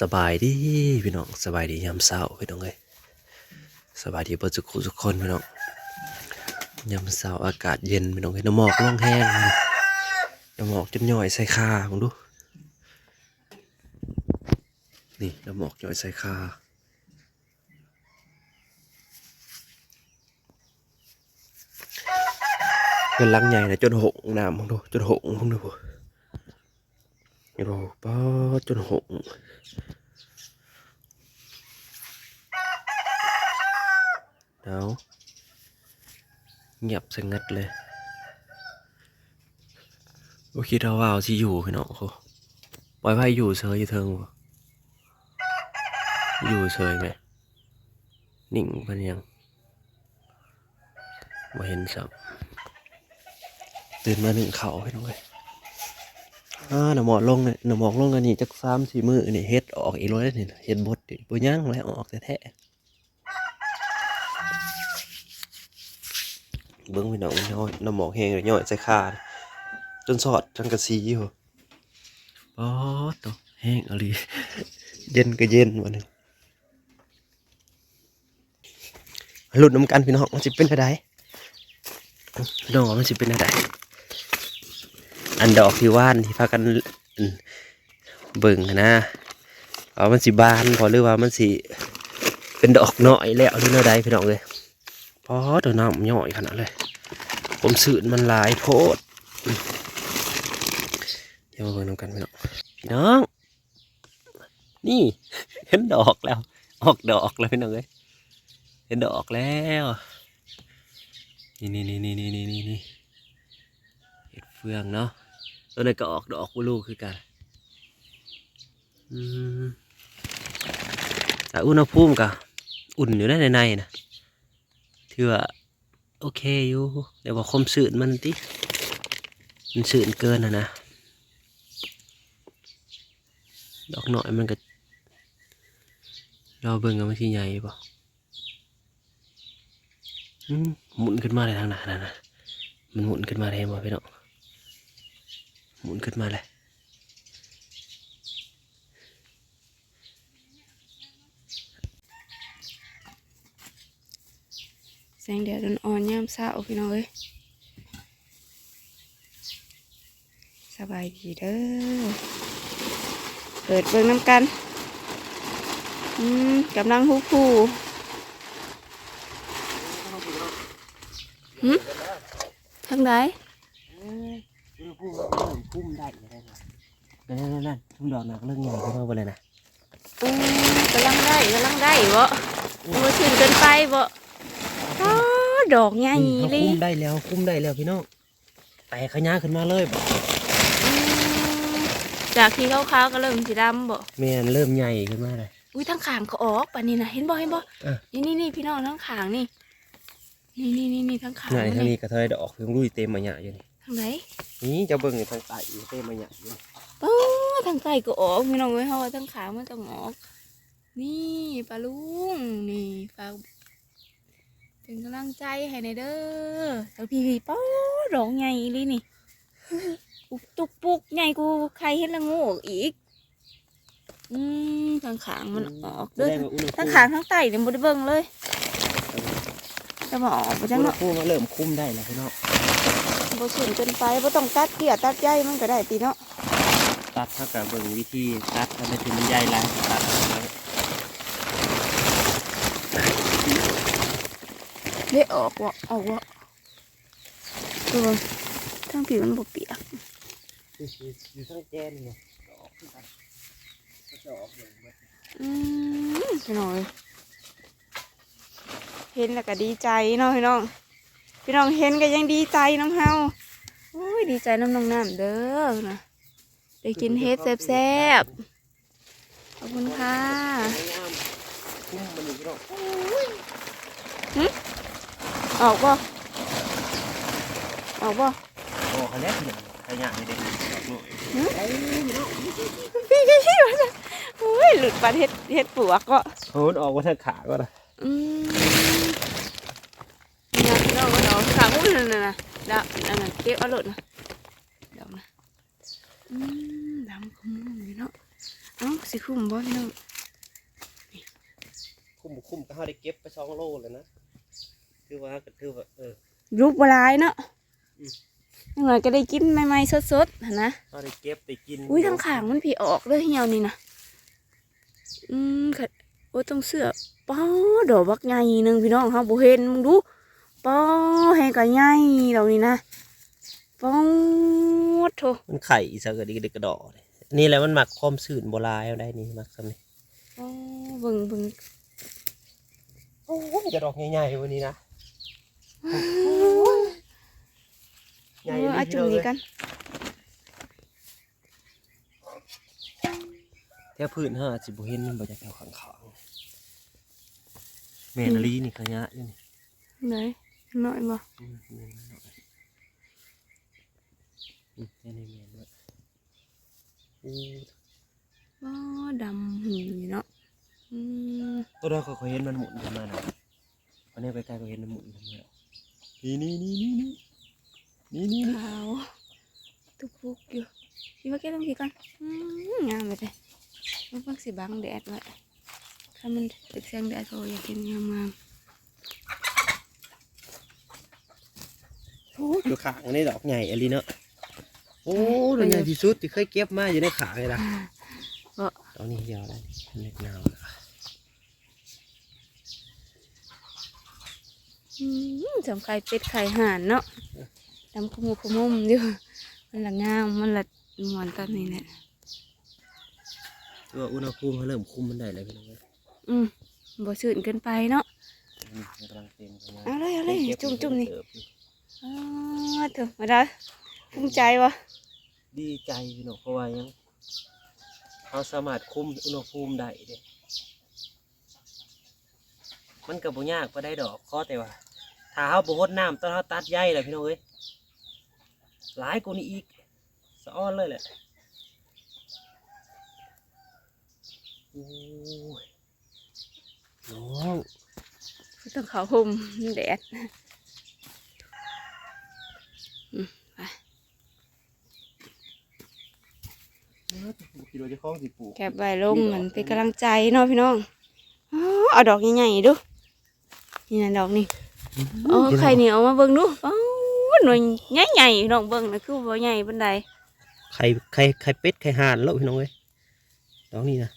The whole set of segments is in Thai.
สบายดีพี่น้องสบายดียามเช้าพี่น้องเอ้ยสบายดีเปิดสุขุทุกคนพี่น้องยามเช้าอากาศเย็นพี่น้องเอ้ยน้ำหมอกล่องแห้งน้ำหมอกจนย่อยใส่คาผมดูนี่น้ำหมอกย่อยใส่คาเป็นลังใหญ่นะจนหงน้ำผมดูจนหงผมดู โอ้ป้าจนหงเดี๋ยวเงียบสงัดเลย โอเคเราว่าสิอยู่พี่น้องเขาปล่อยไพ่อยู่เฉยอยู่เทิงบ่อยู่เฉยไหมนิ่งมันยังมาเห็นสับตื่นมาหนึ่งเขาพี่น้องเลย อ่าหน้ำหมอกลงเนี่ยหน้ำหมอกลงอันนี้จักสามสี่มือนี่เฮ็ดออกอีกแล้วนี่เฮ็ดบดดิบ่ย่างแล้วออกแท้เบิ้งพี่น้องย่อยหน้ำหมอกแห้งเลยย่อยใส่ขาจนสอดจังกะซีอยู่ป๊อดตัวแห้งอะไรเย็นก็เย็นวันนี้หลุดน้ำกันพี่น้องมันสิเป็นอะไรพี่น้องมันสิเป็นอะไร อันดอกที่ว่านที่พากันเบิ่งนะเอามันสิบานพอหรือว่ามันสิเป็นดอกน้อยแล้วหรือเาใดพี่น้องเลยเพราะตัวน้ำย่อยขนาดเลย ผมสื่อมันลายโพดเดี๋ยวมาเบิ่งน้ำกันพี่น้องพี่น้อง นี่เห็นดอกแล้ว ออกดอกแล้วพี่น้องเลยเห็นดอกแล้วนี่นี่นี่นี่นี่นี่นี่เเฟืองเนาะ ตัวนี้นก็ออกดอกกูลูกคือกันอืมแต่อุณหภูมิก็อุ่นอยู่ในในนะถือว่าโอเคอยู่แต่ว่าความสื่นมันติมันสื่นเกินนะนะ ดอกหน่อยมันก็รอเบิ่งกันมันที่ใหญ่ป่ะอืมหมุนขึ้นมาเลยทางหนานั่นนะมันหมุนขึ้นมาเลยมาพี่น้อง หมุนขึ้นมาเลยแสงแดดอ่อนๆยามเช้าพี่น้องเอ้ยสบายดีเด้อเปิดเบิ่งน้ำกันอืมกำลังฮู้ผู้หืมทางไหน อุณหภูมิพุ่มได้เลยนะนั่นนั่นนั่นทุ่มดอกหนักเรื่องใหญ่ขึ้นมาไปเลยนะอืมกำลังได้กำลังได้บ่มาถึงเกินไปบ่อดอกใหญ่เลยคุ้มได้แล้วคุ้มได้แล้วพี่น้องแต่ขยะขึ้นมาเลยบอกอืมจากที่ขาวๆก็เริ่มสีดำบ่แม่นเริ่มใหญ่ขึ้นมาเลยอุ้ยทั้งขางก็ออกป่านนี้นะเห็นบ่เห็นบ่นี่นี่นี่พี่น้องทั้งขางนี่นี่นี่นี่ทั้งขางไหนมันทางนี้กระเทยดอกเพิ่งรุ่ยเต็มมาหยะอยู่นี่ ไหนนี่จะเบิ่งในทางใต้อยู่เต็มมาหยะอยู่นี่ป้าทางใต้ก็ออกพี่น้องเว้ยเฮาว่าทั้งขางมันต้องออก นี่ปลาลุงนี่ฝากเป็นกำลังใจให้ในอยเด้อเจ้าพี่พี่ป้าดอกใหญ่อีหลีนี่อุกตุกปุกใหญ่กูใครเห็นละโงูอีก อืมทางขางมันออกแสเด้อดงว่าอุณหภูมิทั้งขางทั้งไตเนี่ยบ่ได้เบิ่งเลยจะมาออกไปจัอุงณหเนาะภูมิมันเริ่มคุ้มได้แล้วพี่น้อง บ่สูงเกินไปบ่ต้องตัดเกี่ยตัดใยมันก็ได้ตีเนาะตัดเท่ากับเบิ่งวิธีตัดทำให้ถึงมันใหญ่แล้วตัดเอาไว้เละออกว่ะออกว่ะเออทั้งผิวมันบ่เปียกอยู่ทางแกนเนี่ยดอกขึ้นกันก็จะออกเบิ่งเบิดอืมพี่น้องเอ้ยเห็นแล้วก็ดีใจเนาะพี่น้อง พี่น้องเห็นก็ยังดีใจน้ำเฮาโอ้ยดีใจน้ำน้องน้ำเด้อนะได้กินเฮ็ดแซ่บๆขอบคุณค่ะสวยงามคุ้มมันอยู่พี่น้องออกบ่ออกบ่โอ้ขยันขยันขยันไม่ได้ดอกหน่อยพี่พี่พี่มาจากโอ้ยหลุดปันเฮ็ดเฮ็ดปลวกก็โอ้ยออกมาทางขาก็ได้อืมนี่นะพี่น้องก็ดอกขาอุ้ย นั่นน่ะนะดาวนั่นน่ะเก็บเอาหลุดนะดอกนะอืมดำขมุนพี่น้องเอ้าสิคุ้มบ่พี่น้องคุ้มบ่คุ้มก็เฮาได้เก็บไปสองโลแล้วนะถือว่าก็ถือว่าเออรูปบหลายเนาะอืมยังไงก็ได้กินใหม่ๆสดๆหั่นนะเฮาได้เก็บได้กินอุ้ยทางขางมันผีออกเลยเหี่ยวนี่นะอืมค่ะโอ้ยต้องเสื้อป้อดอกบักใหญ่หนึ่งพี่น้องเขาบ่เห็นมึงดู ป้อแหงกะใหญ่ดอกนี้นะป้อโถมันไข่อีสักกระดิกกระดิกกระดอเลยนี่แหละมันหมักความสื่นโบราณเอาได้นี่มักซ้ำนี่ป้อเบิ่งเบิ่งโอ้ยจะดอกใหญ่ๆวันนี้นะใหญ่เออเอาจุ่มนี้กันแค่พื้นห้าสิบเห็นมันบ่จะแถวขังขางๆแม่นลีนี่ขยะอยู่นี่ไหน หน่อยบ่มแม่นหน่อยอืมแม่นี่แม่นด้วยอู้ป้อดำหือเนาะตัวเราเคยเห็นมันหมุนขึ้นมนะวันนี้ไปไกลก็เห็นมันหมุนขึ้นมนี่นี่นี่นี่นี่นี่นี่ขาวตุกปุกอยู่พี่มาเก็บตรงนี้ก่อนงามไปเลยมันเพิ่งสิบังแดดไว้ถ้ามันตึกแสงแดดก็อยากเห็นงามๆ อ้อยู่ขางอันนี้ดอกใหญ่อะไรเนาะโอ้ดอกใหญ่ที่สุดที่เคยเก็บมาอยู่ในขางเลยล่ะบ่ตอนนี้เดียวแล้วนี่เล็กนาวละอืมสำไข่เป็ดไข่ห่านเนาะดำขมุกขมุมอยู่มันละงามมันละมวนตอนนี้แหละตัวอุณหภูมิเขาเริ่มคุมมันได้แล้วพี่น้องเอ้ยอืมบ่ชื้นเกินไปเนาะนี่มันกำลังเต็มกันมาเอาเลยเอาเลยก็บจุ่มๆนี่เติบอยู่อ๋อเถอะมาได้ภูมิใจวะดีใจพี่น้องเพราะว่ายังเขาสามารถคุมอุณหภูมิได้เด้มันกับบุยากก็ได้ดอกข้อแต่ว่าถ้าเขาบ่ฮดน้ำตอนเขาตัดใยแหละพี่น้องเอ้ยหลายกว่านี้อีกสะอ้อนเลยแหละโอ้ยน้องต้องเขาห่มแดดอืม ไปคิดว่าจะคล้องสิปลูกแคบใบลงเหมือนเป็นกำลังใจเนาะพี่น้องอ๋อเอาดอกใหญ่ๆดูนี่นะดอกนี่โอ้ไข่เหนียวมาเบิ่งดูอ๋อหน่วยใหญ่ๆพี่น้องเบิ่งนะคือบ่ใหญ่ปานใดไข่ไข่ไข่เป็ดไข่ห่านแล้วพี่น้องเอ้ยดอกนี้นะ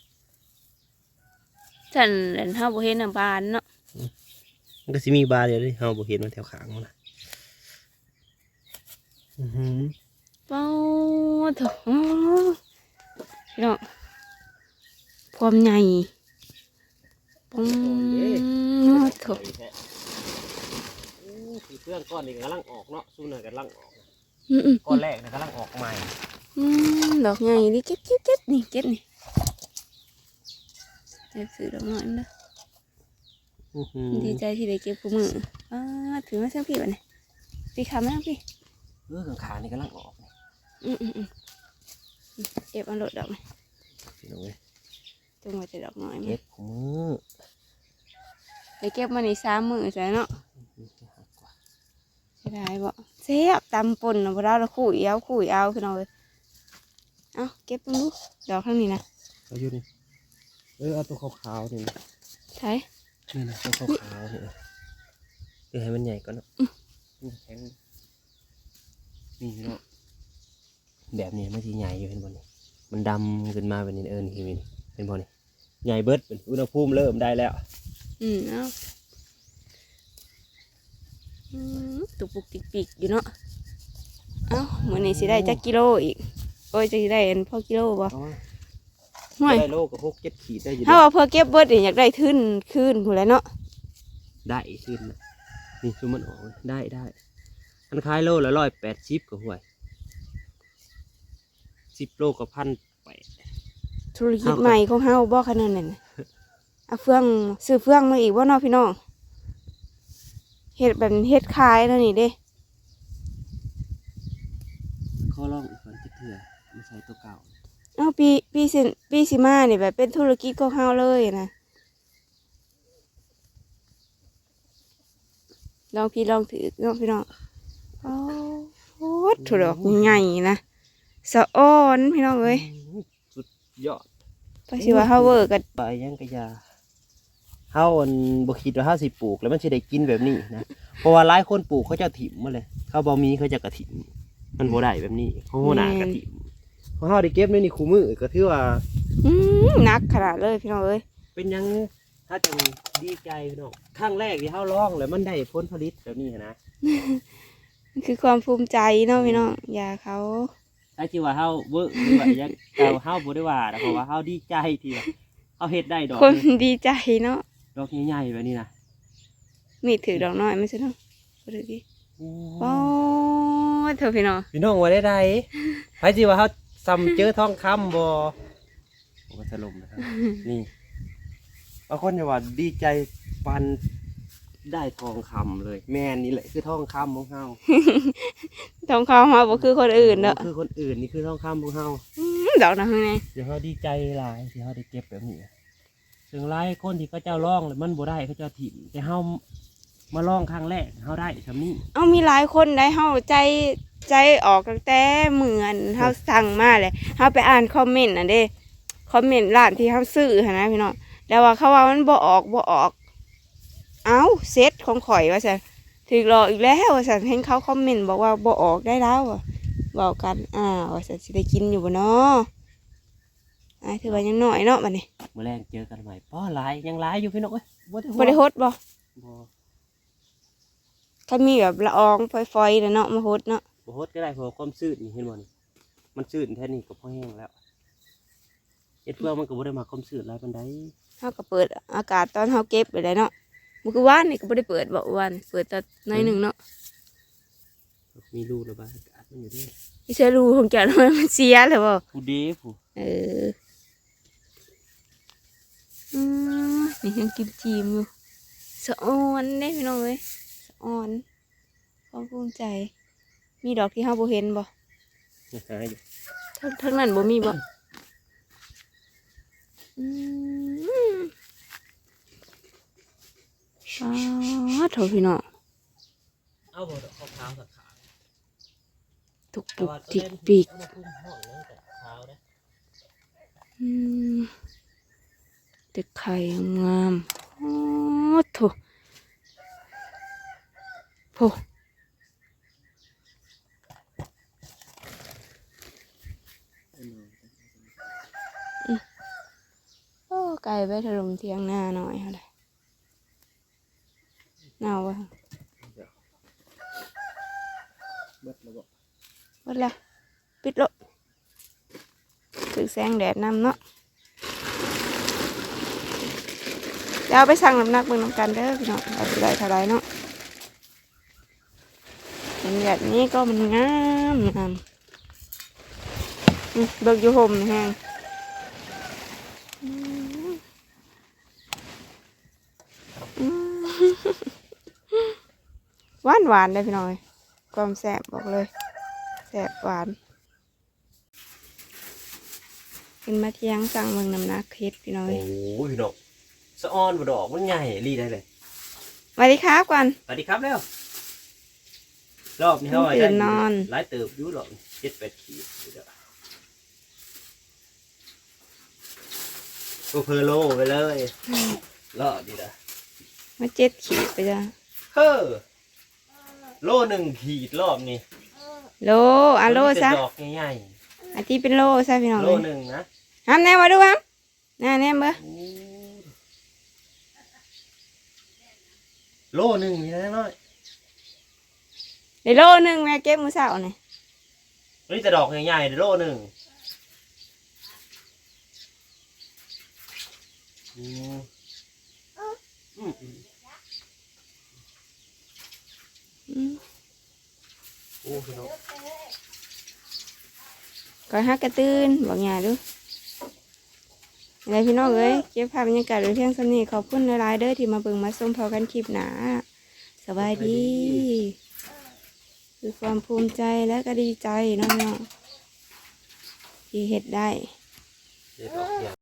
ฉันเห็นเฮาบ่เห็นน้ำบานเนาะมันก็สิมีบาร์เดียวเลยเราบ่เห็นมันแถวขางมันนะอื้อหือเป้าเถอะอ๋อพี่น้องความใหญ่ปองเถอะสีเพื่อนก้อนนี้กำลังออกเนาะสู้หน่อยกำลังออกอืมอืมก้อนแรกนะกำลังออกใหม่อืมดอกใหญ่ดิเก็บเก็บเก็บนี่เก็บนี่เก็บซื้อดอกน้อยนะอื้อหือดีใจที่ได้เก็บกูมืออ่าถือมาเส้นพี่วะเนี่ยพี่ขามาทางพี่ เออข้างขานี่กำลังออกอืมอืมอืมเก็บเอันโดดดอกไหมพี่น้องเอ้ยจงไว้แต่ดอกน้อยไหมเก็บขมือไปเก็บมาในสามมือใช่เนาะหักกว่าใช่ได้บ่เสียบตำปนนะพวกเราเราคุยเอาคุยเอาพี่น้องเลยเอาเก็บมาดูดอกข้างนี้นะเอาอยู่นี่เออเอาตัวขาวๆนี่นะใช่นี่นะตัวขาวๆนี่เออเออให้มันใหญ่ก่อนเนาะนี่แข็ง นี่เนาะแบบนี้มันจะใหญ่อยู่เห็นบ่นี่มันดำขึ้นมาแบบนี้เออนี่นี่เห็นบ่นี่ใหญ่เบิดเป็นอุณหภูมิเริ่มได้แล้ว อืมเอาอืมตุกปุกติกปิกอยู่เนาะเอาเหมือนนี่สิได้จักกิโลอีกโอ้ยจะได้อันพอกิโลบ่อ๋อห่วยได้โลกับหกเจ็ดขีดได้อยู่ถ้าว่าเพื่อเก็บเบิดนี่อยากได้ขึ้นขึ้นพูนแหล้วเนาะได้ขึ้นนะนี่คือมันออกได้ได้ อันคล้ายโลละร้อยแปดสิบก็ห่วยสิบโลกับพันแปดธุรกิจใหม่ของเฮาบ่ขนาดนั้นน่ะเอาเฟืองซื้อเฟืองมาอีกบ่เนาะพี่น้องเฮ็ดแบบเฮ็ดขายแล้วนี่เด้ข้อลองอีกคนจะเถื่อไม่ใช่ตัวเก่าเอาปีปีสิปีสิมานี่แบบเป็นธุรกิจของเฮาเลยนะลองพี่ลองถือเนาะพี่น้อง โอ้โหถูกดอกใหญ่นะสะอ้อนพี่น้องเอ้ยสุดยอดเพราะสิว่าเฮาเวอร์ก็ใบยังกะยาเฮาอันบ่คิดว่าเฮาสิปลูกแล้วมันสิได้กินแบบนี้นะเพราะว่าหลายคนปลูกเขาเจะถิ่มมาเลยเขาบ่มีเขาจะกระถิ่มมันบ่ได้แบบนี้เขาหัวหน้ากระถิ่มเพราะเฮาได้เก็บในนี่คู่มือก็ถือว่าอืมหนักขนาดเลยพี่น้องเอ้ยเป็นหยังถ้าจังดีใจพี่น้องครั้งแรกที่เฮาลองแล้วมันได้ผลผลิตแบบนี้นะมัน คือความภูมิใจเนาะพี่น้องอย่าเขาถ้าที่ว่าเฮาเวิร์กหรือว่ายังแต่เฮาบ่ได้ว่านะเพราะว่าเฮาดีใจที่ว่าเฮาเฮ็ดได้ดอกคนดีใจเนาะดอกใหญ่ๆแบบนี้นะมีดถือดอกน้อยไม่ใช่เนาะบ่ถือดิโอ้เถอะพี่น้องพี่น้องว่าได้ใดไผสิว่าเฮาซ้ำเจอทองคำบ่โอ้สลมนะครับนี่บางคนจะว่าดีใจปัน ได้ทองคำเลย แม่นนี่แหละคือทองคำของเฮาทองคำมาบ่คือคนอื่นเด้อคือคนอื่นนี่คือทองคำของเฮาอืมดอกนะข้างในเดี๋ยวเฮาดีใจหลายที่เฮาได้เก็บแบบนี้ถึงหลายคนที่เขาเจ้าร้องแล้วมันบ่ได้เขาเจ้าถิ่มแต่เฮามาลองครั้งแรกเฮาได้ซำนี้เอามีหลายคนได้เฮาใจใจออกตั้งแต่เหมือนเฮาสั่งมาเลยเฮาไปอ่านคอมเมนต์น่ะเด้คอมเมนต์ร้านที่เฮาซื้อหั่นนะพี่น้องแล้วว่าเขาว่ามันบ่ออกบ่ออก เอ้าเซตของข่อยว่าซั่นถึกหลอกอีกแล้วว่าซั่นเห็นเขาคอมเมนต์บอกว่าบ่ออกได้แล้วอะเว้ากันอ่าว่าซั่นสิได้กินอยู่บ่เนาะอ้ายถือว่ายังน้อยเนาะบัดนี้มื้อแรงเจอกันใหม่ป้อหลายยังหลายอยู่พี่น้องเอ้ยบ่ได้บ่ได้ฮดบ่บ่เขามีแบบละอองฝอยๆน่ะเนาะมาฮดเนาะบ่ฮดก็ได้เพราะว่าความชื้นนี่เห็นบ่นี่มันชื้นแท้นี่ก็พอแห้งแล้วเฮ็ดเพื่อมันก็บ่ได้มาความชื้นหลายปานใดเฮาก็เปิดอากาศตอนเฮาเก็บไปเลยเนาะ มื้อคือวานนี่ก็บ่ได้เปิดบ่วานเปิดแต่น้อยหนึงเนาะมีรูระบายอากาศมันอยู่ด้วยอีเชรูของแกน้อยมันเสียเลยบ่ผู้เดผู้เอออืมนี่ยังกิมจีมอยู่สะออนเด้พี่น้องเอ้ยสะออนความภูมิใจ มีดอกที่เฮาบ่เห็นบ่หาอยู่ทั้งทั้งนั้นบ่มีบ่อืม อ้าโถพี่น้องเอาบ่ดอกขาวสักขาตุกปุกจิกปีกเด็กไข่งามโอ้โถโถโอ้ไก่ไปถล่มเทียงหน้าหน่อยอะไร หนาวะเบิดแล้วบ่หมดละปิดโลดถึงแสงแดดนำเนาะเดี๋ยวไปสั่งน้ำหนักเบิ่งน้ำกันเด้อพี่น้องเอาไปได้เท่าไรเนาะเห็นแบบนี้ก็มันงามงามเบิกอยู่ห่มแห้งอืม หวานหวานๆเลยพี่น้อยความแสบบอกเลยแสบหวานเป็นมาเที่ยงสั่งเมืองน้ำหนักเฮ็ดพี่น้อยโอ้ยพี่น้องสะออนบ่ดอกมันใหญ่รีได้เลยสวัสดีครับก่อนสวัสดีครับแล้วรอบนี้เฮาตื่นนอนหลายเติบอยู่หรอก7 8ขีดอยู่เด้อโอเพอโลไปเลยรอบนี้นะมาเจ็ดขีดไปจ้ะเฮ้อ โลหนึ่งขีดรอบนี้โลอะโลมันมีแต่ซะดอกใหญ่อาที่เป็นโลซะพี่น้องๆโลเลยหนึ่งนะห้ามแน่มาดูครับน่าแน่เบ้อโลหนึ่งมีน้อยเดี๋ยวโลหนึ่งแม่เก็บมือเสาเนี่ยๆนี่แต่ดอกใหญ่ๆเดี๋ยวโลหนึ่งอืมอืมอืม อืม โอ้พี่น้องก่อนฮักกระตื้นบอกอย่าดูอะไรพี่น้องเอ้ยเก็บภาพบรรยากาศไว้เพียงสนีขอบคุณหลายๆเด้อที่มาเบิ่งมาส้มพอกันคลิปหนาสบายดีคือความภูมิใจและก็ดีใจน้องๆที่เฮ็ดได้